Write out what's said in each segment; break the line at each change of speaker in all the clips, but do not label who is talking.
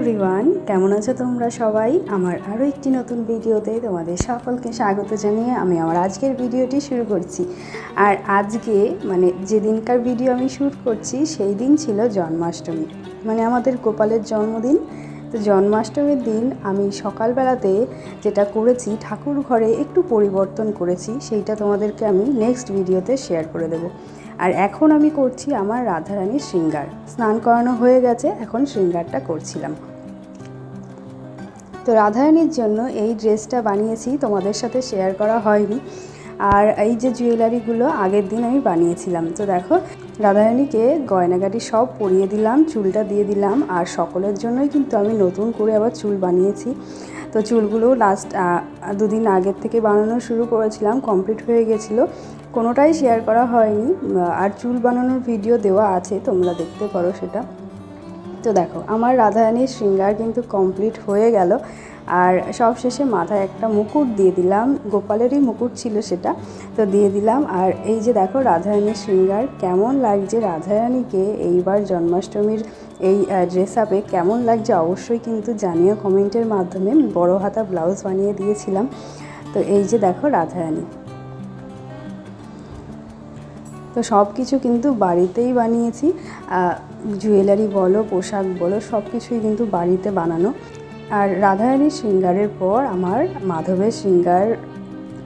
Everyone কেমন আছো তোমরা সবাই? আমার আরও একটি নতুন ভিডিওতে তোমাদের সকলকে স্বাগত জানিয়ে আমি আমার আজকের ভিডিওটি শুরু করছি। আর আজকে মানে যেদিনকার ভিডিও আমি শ্যুট করছি, সেই দিন ছিল জন্মাষ্টমী। মানে আমাদের গোপালের জন্মদিন। তো জন্মাষ্টমীর দিন আমি সকালবেলাতে যেটা করেছি, ঠাকুর ঘরে একটু পরিবর্তন করেছি, সেইটা তোমাদেরকে আমি নেক্সট ভিডিওতে শেয়ার করে দেবো। আর এখন আমি করছি আমার রাধারানীর শৃঙ্গার। স্নান করানো হয়ে গেছে, এখন শৃঙ্গারটা করছিলাম। তো রাধারানীর জন্য এই ড্রেসটা বানিয়েছি, তোমাদের সাথে শেয়ার করা হয়নি। আর এই যে জুয়েলারিগুলো আগের দিন আমি বানিয়েছিলাম। তো দেখো, রাধারানীকে গয়নাগাটি সব পরিয়ে দিলাম, চুলটা দিয়ে দিলাম, আর সকলের জন্যই কিন্তু আমি নতুন করে আবার চুল বানিয়েছি। তো চুলগুলো লাস্ট দুদিন আগের থেকে বানানো শুরু করেছিলাম কমপ্লিট হয়ে গেছিল। কোনোটাই শেয়ার করা হয়নি। আর চুল বানানোর ভিডিও দেওয়া আছে, তোমরা দেখতে পারো সেটা। তো দেখো, আমার রাধারানীর শৃঙ্গার কিন্তু কমপ্লিট হয়ে গেল। আর সব শেষে মাথায় একটা মুকুট দিয়ে দিলাম। গোপালেরই মুকুট ছিল সেটা, তো দিয়ে দিলাম। আর এই যে দেখো, রাধারানীর শৃঙ্গার, কেমন লাগছে রাধারানীকে এইবার জন্মাষ্টমীর এই ড্রেস আপে কেমন লাগছে? অবশ্যই কিন্তু জানিও কমেন্টের মাধ্যমে। বড় হাতা ব্লাউজ বানিয়ে দিয়েছিলাম। তো এই যে দেখো, রাধারানী। তো সব কিছু কিন্তু বাড়িতেই বানিয়েছি। জুয়েলারি বলো, পোশাক বলো, সব কিছুই কিন্তু বাড়িতে বানানো। আর রাধারানীর শৃঙ্গারের পর আমার মাধবের শৃঙ্গার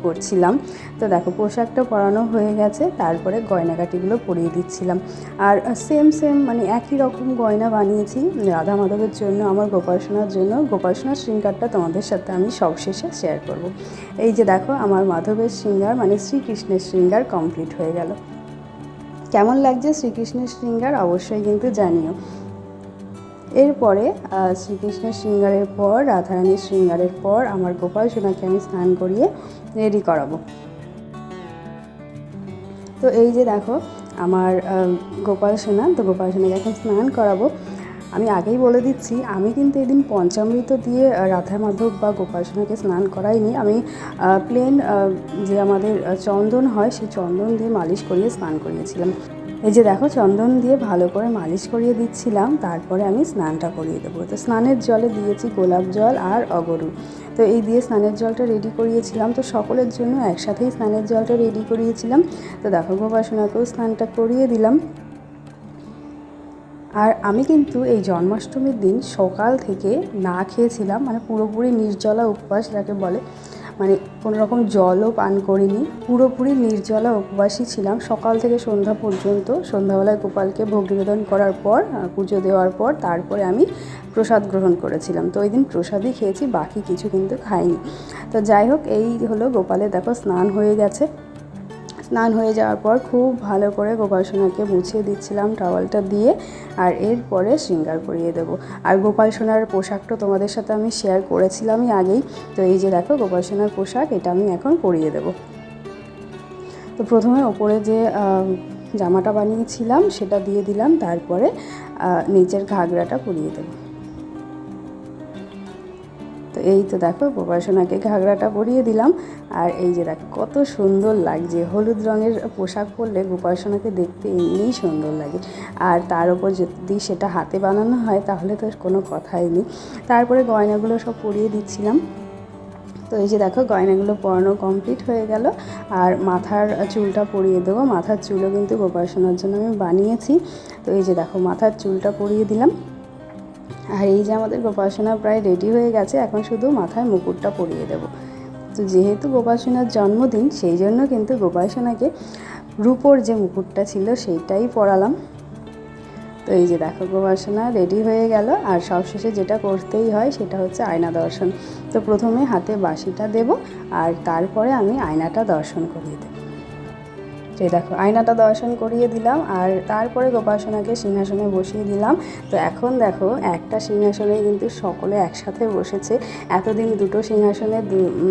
করছিলাম। তো দেখো, পোশাকটা পরানো হয়ে গেছে, তারপরে গয়নাগাটিগুলো পরিয়ে দিচ্ছিলাম। আর সেম সেম মানে একই রকম গয়না বানিয়েছি রাধা মাধবের জন্য, আমার গোপাল সোনার জন্য। গোপাল সোনার শৃঙ্গারটা তোমাদের সাথে আমি সবশেষে শেয়ার করব। এই যে দেখো, আমার মাধবের শৃঙ্গার মানে শ্রীকৃষ্ণের শৃঙ্গার কমপ্লিট হয়ে গেল। কেমন লাগছে শ্রীকৃষ্ণের শৃঙ্গার অবশ্যই কিন্তু জানিও। এরপরে শ্রীকৃষ্ণের শৃঙ্গারের পর, রাধারানীর শৃঙ্গারের পর আমার গোপাল সোনাকে আমি স্নান করিয়ে রেডি করাবো। তো এই যে দেখো, আমার গোপাল সোনা, তো গোপাল সোনাকে এখন স্নান করাবো। আমি আগেই বলে দিচ্ছি, আমি কিন্তু এদিন পঞ্চামৃত দিয়ে রাধা মাধব বা গোপাল সোনাকে স্নান করাইনি। আমি প্লেন যে আমাদের চন্দন হয়, সেই চন্দন দিয়ে মালিশ করিয়ে স্নান করিয়েছিলাম। এই যে দেখো, চন্দন দিয়ে ভালো করে মালিশ করিয়ে দিচ্ছিলাম, তারপরে আমি স্নানটা করিয়ে দেবো। তো স্নানের জলে দিয়েছি গোলাপ জল আর অগরু। তো এই দিয়ে স্নানের জলটা রেডি করিয়েছিলাম। তো সকলের জন্য একসাথেই স্নানের জলটা রেডি করিয়েছিলাম। তো দেখো গোপাসনাকেও স্নানটা করিয়ে দিলাম। আর আমি কিন্তু এই জন্মাষ্টমীর দিন সকাল থেকে না খেয়েছিলাম মানে পুরোপুরি নির্জলা উপবাস যাকে বলে মানে কোনো রকম জলও পান করিনি, পুরোপুরি নির্জলা উপবাসী ছিলাম। সকাল থেকে সন্ধ্যা পর্যন্ত, সন্ধ্যাবেলায় গোপালকে ভোগ নিবেদন করার পর পুজো দেওয়ার পর তারপরে আমি প্রসাদ গ্রহণ করেছিলাম। তো ওই দিন প্রসাদই খেয়েছি, বাকি কিছু কিন্তু খাইনি। তো যাই হোক, এই হলো গোপালের, দেখো, স্নান হয়ে গেছে। স্নান হয়ে যাওয়ার পর খুব ভালো করে গোপাল সোনাকে মুছিয়ে দিচ্ছিলাম টাওয়ালটা দিয়ে আর এরপরে শৃঙ্গার করিয়ে দেব। আর গোপাল সোনার পোশাকটা তোমাদের সাথে আমি শেয়ার করেছিলামই আগেই। তো এই যে দেখো গোপাল সোনার পোশাক, এটা আমি এখন পরিয়ে দেব। তো প্রথমে ওপরে যে জামাটা বানিয়েছিলাম সেটা দিয়ে দিলাম, তারপরে নিচের ঘাগরাটা পরিয়ে দেবো। এই তো দেখো গোপাসনাকে ঘাগরাটা পরিয়ে দিলাম। আর এই যে দেখো, কত সুন্দর লাগছে। হলুদ রঙের পোশাক পরলে গোপাসনাকে দেখতে এমনিই সুন্দর লাগে। আর তার উপর যদি সেটা হাতে বানানো হয়, তাহলে তো কোনো কথাই নেই। তারপরে গয়নাগুলো সব পরিয়ে দিচ্ছিলাম। তো এই যে দেখো, গয়নাগুলো পরানো কমপ্লিট হয়ে গেল। আর মাথার চুলটা পরিয়ে দেবো। মাথার চুলও কিন্তু গোপাসনার জন্য আমি বানিয়েছি। তো এই যে দেখো, মাথার চুলটা পরিয়ে দিলাম। আর এই যে আমাদের গোপাসনা প্রায় রেডি হয়ে গেছে, এখন শুধু মাথায় মুকুটটা পরিয়ে দেব। তো যেহেতু গোপাসনার জন্মদিন, সেই জন্য কিন্তু গোপাসনাকে রূপোর যে মুকুটটা ছিল, সেইটাই পরালাম। তো এই যে দেখো গোপাসনা রেডি হয়ে গেল, আর সবশেষে যেটা করতেই হয়, সেটা হচ্ছে আয়না দর্শন। তো প্রথমে হাতে বাসিটা দেব, আর তারপরে আমি আয়নাটা দর্শন করিয়ে দেবো। যে দেখো, আয়নাটা দর্শন করিয়ে দিলাম আর তারপরে গোপাসনাকে সিংহাসনে বসিয়ে দিলাম। তো এখন দেখো, একটা সিংহাসনে কিন্তু সকলে একসাথে বসেছে। এতদিন দুটো সিংহাসনে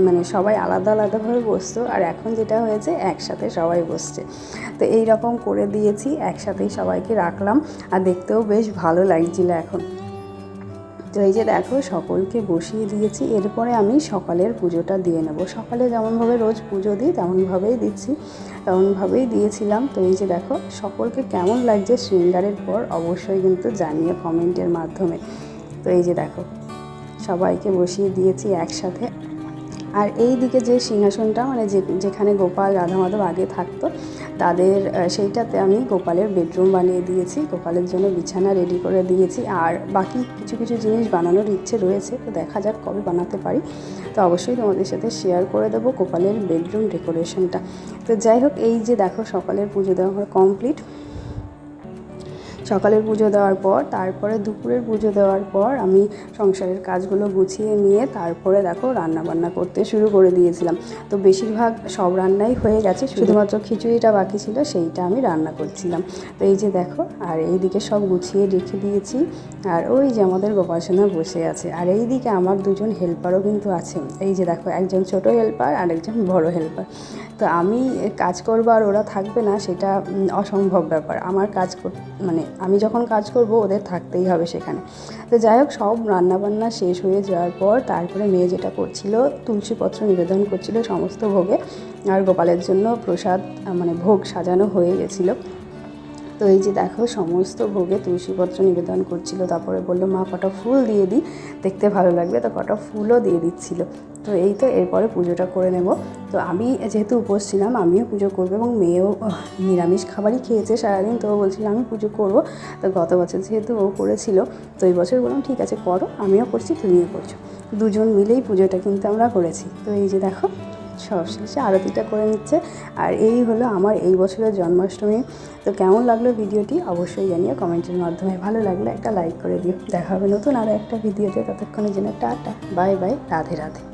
মানে সবাই আলাদা আলাদাভাবে বসতো আর এখন যেটা হয়েছে, একসাথে সবাই বসছে। তো এই রকম করে দিয়েছি, একসাথেই সবাইকে রাখলাম। আর দেখতেও বেশ ভালো লাগছিল এখন। তো এই যে দেখো, সকলকে বসিয়ে দিয়েছি। এরপরে আমি সকালের পুজোটা দিয়ে নেব। সকালে যেমনভাবে রোজ পুজো দিই, তেমনভাবেই দিচ্ছি। তেমনভাবেই দিয়েছিলাম। তো এই যে দেখো, সকলকে কেমন লাগছে শৃঙ্গারের পর অবশ্যই কিন্তু জানিয়ে কমেন্টের মাধ্যমে। তো এই যে দেখো, সবাইকে বসিয়ে দিয়েছি একসাথে। আর এই দিকে যে সিংহাসনটা মানে যেখানে গোপাল রাধা মাধব আগে থাকতো, তাদের সেইটাতে আমি গোপালের বেডরুম বানিয়ে দিয়েছি, গোপালের জন্য বিছানা রেডি করে দিয়েছি। আর বাকি কিছু কিছু জিনিস বানানোর ইচ্ছে রয়েছে, তো দেখা যাক কবে বানাতে পারি। তো অবশ্যই তোমাদের সাথে শেয়ার করে দেবো গোপালের বেডরুম ডেকোরেশনটা তো যাই হোক, এই যে দেখো সকালের পুজো দেওয়া আমার কমপ্লিট সকালের পুজো দেওয়ার পর, তারপরে দুপুরের পুজো দেওয়ার পর আমি সংসারের কাজগুলো গুছিয়ে নিয়ে তারপরে দেখো রান্না বান্না করতে শুরু করে দিয়েছিলাম। তো বেশিরভাগ সব রান্নাই হয়ে গেছে, শুধুমাত্র খিচুড়িটা বাকি ছিল, সেইটা আমি রান্না করছিলাম। তো এই যে দেখো, আর এইদিকে সব গুছিয়ে রেখে দিয়েছি, আর ওই যে আমাদের গোপাসনা বসে আছে। আর এই দিকে আমার দুজন হেল্পারও কিন্তু আছে। এই যে দেখো, একজন ছোট হেল্পার আর একজন বড় হেল্পার। তো আমি কাজ করব আর ওরা থাকবে না, সেটা অসম্ভব ব্যাপার। আমার কাজ মানে আমি যখন কাজ করব, ওদের থাকতেই হবে সেখানে। তো যাই হোক, সব রান্নাবান্না শেষ হয়ে যাওয়ার পর তারপরে মেয়ে যেটা করছিল, তুলসীপত্র নিবেদন করছিল সমস্ত ভোগে। আর গোপালের জন্য প্রসাদ মানে ভোগ সাজানো হয়ে গেছিল। তো এই যে দেখো, সমস্ত ভোগে তুলসীপত্র নিবেদন করছিল, তারপরে বলল, মা, কটা ফুল দিয়ে দিই, দেখতে ভালো লাগবে। তো কটা ফুলও দিয়ে দিচ্ছিল। তো এই তো এরপরে পুজোটা করে নেব। তো আমি যেহেতু উপোস ছিলাম, আমিও পুজো করব এবং মেয়েও নিরামিষ খাবারই খেয়েছে সারাদিন, তো বলছিল, আমি পুজো করব। তো গত বছর যেহেতু ও করেছিল, তো এই বছর বললাম, ঠিক আছে, করো, আমিও করছি, তুমিও করছ। দুজন মিলেই পুজোটা কিন্তু আমরা করেছি। তো এই যে দেখো সব শেষে আরতিটা করে নিচ্ছে। আর এই হলো আমার এই বছরের জন্মাষ্টমী। তো কেমন লাগল ভিডিওটি অবশ্যই জানিয়ে কমেন্টের মাধ্যমে। ভালো লাগলে একটা লাইক করে দিও। দেখা হবে নতুন আরও একটা ভিডিওতে। ততক্ষণের জন্য tata. Bye bye. Radhe Radhe.